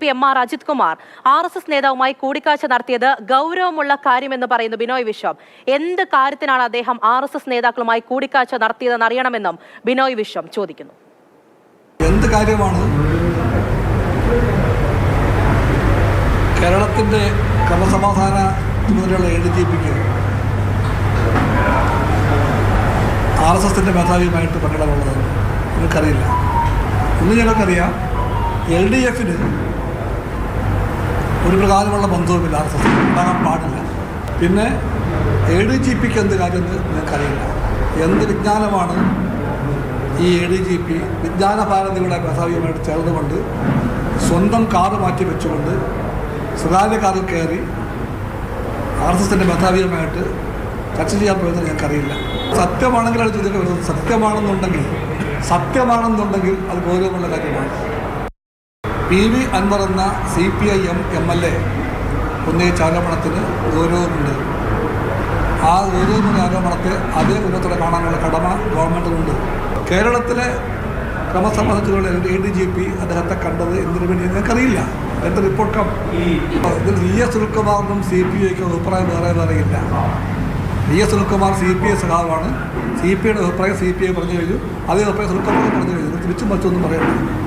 P M R Ajith Kumar R S S നേതാവുമായി കൂടിക്കാഴ്ച നടത്തിയത് ഗൗരവമുള്ള കാര്യമെന്ന് പറയുന്നു ബിനോയ് വിശ്വം. എന്ത് കാര്യത്തിനാണ് അദ്ദേഹം ആർ എസ് എസ് നേതാക്കളുമായി കൂടിക്കാഴ്ച നടത്തിയതെന്ന് അറിയണമെന്നും ബിനോയ് വിശ്വം ചോദിക്കുന്നു. എന്ത് കാര്യമാണ്? കേരളത്തിന്റെ ക്രമസമാധാന ചുമതലയുള്ള എ ഡി ജി പിക്ക് ആർ എസ് എസിന്റെ മേധാവിയുമായിട്ട് പങ്കിടാനുള്ളത് എനിക്കറിയില്ല ഇന്ന് ഞങ്ങൾക്കറിയാം എൽ ഡി എഫിന് ഒരു പ്രകാരമുള്ള ബന്ധവുമില്ല ആർ എസ് എസ് ഉണ്ടാകാൻ പാടില്ല. പിന്നെ എ ഡി ജി പിക്ക് എന്ത് കാര്യം നിങ്ങൾക്കറിയില്ല. എന്ത് വിജ്ഞാനമാണ് ഈ എ ഡി ജി പി വിജ്ഞാന ഭാരതിയുടെ മേധാവിയുമായിട്ട് ചേർന്നുകൊണ്ട് സ്വന്തം കാറ് മാറ്റി വെച്ചുകൊണ്ട് സ്വകാര്യ കാറിൽ കയറി ആർ എസ് എസിന്റെ മേധാവിയുമായിട്ട് ചർച്ച ചെയ്യാൻ പോയത് ഞങ്ങൾക്കറിയില്ല സത്യമാണെങ്കിൽ അത് വരുന്നത് സത്യമാണെന്നുണ്ടെങ്കിൽ സത്യമാണെന്നുണ്ടെങ്കിൽ അത് ഗൗരവമുള്ള കാര്യമാണ്. പി വി അൻവർ എന്ന C P I M M L A ഉന്നയിച്ച ആരോപണത്തിന് ഗൗരവമുണ്ട്. ആ ഗൗരവമുള്ള ആരോപണത്തെ അതേ ഗൗരവത്തോടെ കാണാനുള്ള കടമ ഗവൺമെന്റിനുണ്ട് കേരളത്തിലെ ക്രമസമാധാനത്തിലുള്ള എ ഡി ജി പി അദ്ദേഹത്തെ കണ്ടത് എന്തിനു വേണ്ടി ഞങ്ങൾക്കറിയില്ല എന്റെ റിപ്പോർട്ട് കം. ഇതിൽ വി എസ് സുനിൽകുമാറിനും സി പി ഐക്കും അഭിപ്രായം വേറെ വേറെ ഇല്ല. V S Sunilkumar C P I സഖാവാണ്. C P ഐയുടെ അഭിപ്രായം സി പി ഐ പറഞ്ഞു കഴിഞ്ഞു അതേ അഭിപ്രായം സുനിൽകുമാർ പറഞ്ഞു കഴിഞ്ഞു തിരിച്ചും മറ്റൊന്നും പറയണ്ട.